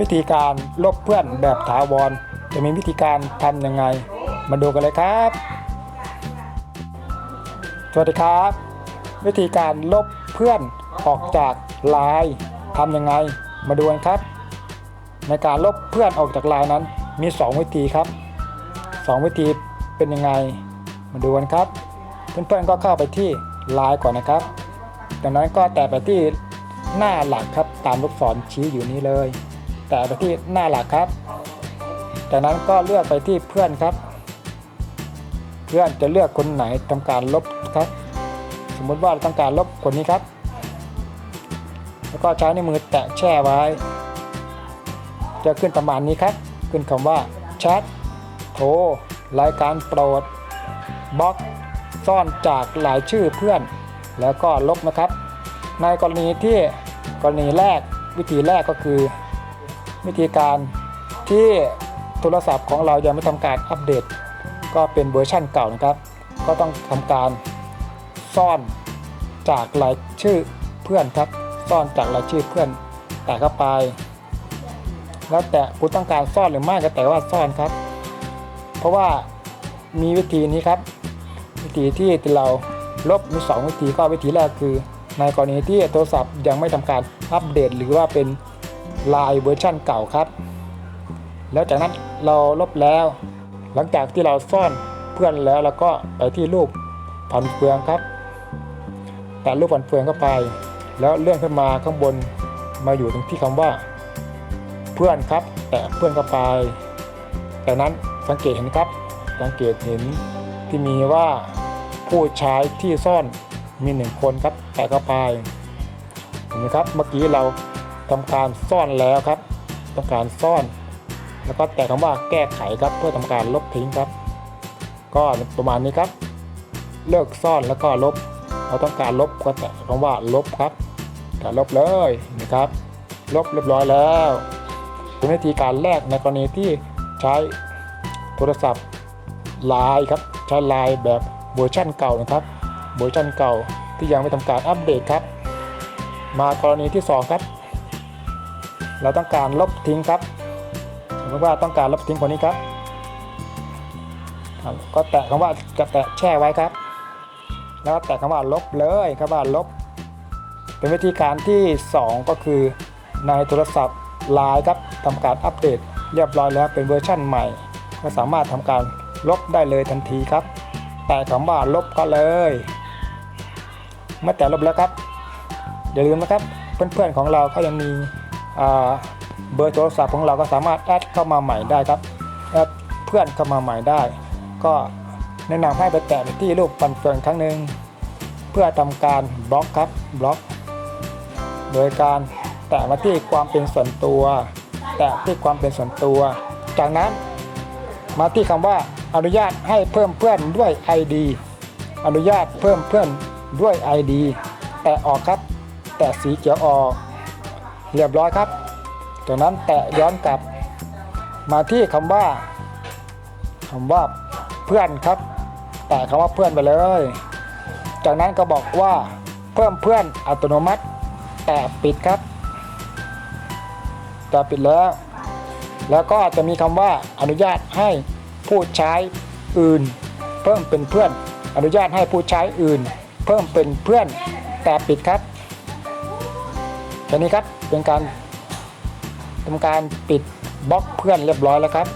วิธีการลบเพื่อนแบบถาวร จะมีวิธีการทำยังไง มาดูกันเลยครับ สวัสดีครับ วิธีการลบเพื่อนออกจากไลน์ทำยังไง มาดูกันครับ ในการลบเพื่อนออกจากไลน์นั้นมี 2 วิธีครับ 2 วิธีเป็นยังไง มาดูกันครับเพื่อนๆก็เข้าไปที่ไลน์ก่อนนะครับ จากนั้นก็แตะไปที่หน้าหลักครับตามลูกศรชี้อยู่นี้เลย แตะไปที่หน้าหลักครับ จากนั้นก็เลือกไปที่เพื่อนครับ เพื่อนจะเลือกคนไหนทำการลบครับ สมมุติว่าต้องการลบคนนี้ครับ แล้วก็ใช้ในมือแตะแช่ไว้ จะขึ้นประมาณนี้ครับ ขึ้นคำว่าแชทโทรรายการโปรดบล็อกซ่อนจากหลายชื่อเพื่อน แล้วก็ลบนะครับ ในกรณีที่กรณีแรกวิธีแรกก็คือ วิธีการที่โทรศัพท์ของเรายังไม่ทำการอัปเดต ก็เป็นเวอร์ชั่นเก่านะครับ ก็ต้องทำการซ่อนจากรายชื่อเพื่อนครับ ซ่อนจากรายชื่อเพื่อนแต่เข้าไป แล้วแต่คุณต้องการซ่อนหรือไม่ก็แต่ว่าซ่อนครับ เพราะว่ามีวิธีนี้ครับ วิธีที่เราลบมี2วิธีก็วิธีแรกคือ ในกรณีที่โทรศัพท์ยังไม่ทำการอัปเดต หรือว่าเป็น ลายเวอร์ชั่นเก่าครับ แล้วจากนั้นเราลบแล้ว หลังจากที่เราซ่อนเพื่อนแล้วเราก็ไปที่รูปผันเฟืองครับแต่รูปผันเฟืองเข้าไป แล้วเลื่อนขึ้นมาข้างบนมาอยู่ตรงที่คำว่า เพื่อนครับ แต่เพื่อนเข้าไปจากนั้นสังเกตเห็นครับ สังเกตเห็นที่มีว่าผู้ใช้ที่ซ่อนมีหนึ่งคนครับแต่เข้าไปเห็นไหมครับเมื่อกี้เรา ทำการซ่อนแล้วครับต้องการซ่อน แล้วก็แต่คำว่าแก้ไขครับเพื่อทำการลบทิ้งครับ ก็ประมาณนี้ครับ เลิกซ่อนแล้วก็ลบเราต้องการลบก็แต่คำว่าลบครับแต่ลบเลยนะครับ ลบเรียบร้อยแล้วเป็นวิธีการแรกในกรณีที่ใช้โทรศัพท์ไลน์ครับใช้ไลน์แบบเวอร์ชันเก่านะครับเวอร์ชันเก่าที่ยังไม่ทำการอัปเดตครับ มากรณีที่สองครับ เราต้องการลบทิ้งครับสมมติว่าต้องการลบทิ้งคนนี้ครับ ก็แตะคำว่าจะแตะแช่ไว้ครับ แล้วก็แตะคำว่าลบเลยครับว่าลบ เป็นวิธีการที่ 2 ก็คือในโทรศัพท์ไลน์ครับทำการอัปเดตเรียบร้อยแล้วเป็นเวอร์ชั่นใหม่ ก็สามารถทำการลบได้เลยทันทีครับ แต่คำว่าลบก็เลย เมื่อแต่ลบแล้วครับ อย่าลืมนะครับเพื่อนๆของเราก็ยังมี เบอร์โทรศัพท์ของเราก็สามารถแอดเข้ามาใหม่ได้ครับแอดเพื่อนเข้ามาใหม่ได้ ก็แนะนำให้ไปแตะที่รูปปันเฟืองครั้งหนึ่งเพื่อทำการบล็อกครับบล็อก โดยการแตะมาที่ความเป็นส่วนตัว แตะที่ความเป็นส่วนตัว จากนั้นมาที่คำว่าอนุญาตให้เพิ่มเพื่อนด้วย ID อนุญาตเพิ่มเพื่อนด้วย ID แตะออกครับ แตะสีเขียวออก เรียบร้อยครับ จากนั้นแตะย้อนกลับ มาที่คำว่าคำว่าเพื่อนครับ แตะคำว่าเพื่อนไปเลย จากนั้นก็บอกว่าเพิ่มเพื่อนอัตโนมัติ แต่ปิดครับ แต่ปิดแล้ว แล้วก็จะมีคำว่าอนุญาตให้ผู้ใช้อื่น เพิ่มเป็นเพื่อน อนุญาตให้ผู้ใช้อื่น เพิ่มเป็นเพื่อน แต่ปิดครับแค่นี้ครับ เป็นการทำการปิดบล็อกเพื่อนเรียบร้อยแล้วครับ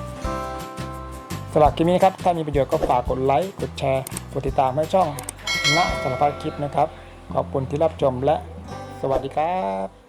สำหรับคลิปนี้ครับ ถ้ามีประโยชน์ก็ฝากกดไลค์ กดแชร์ กดติดตามให้ช่องณสารพัดคลิปนะครับ ขอบคุณที่รับชมและสวัสดีครับ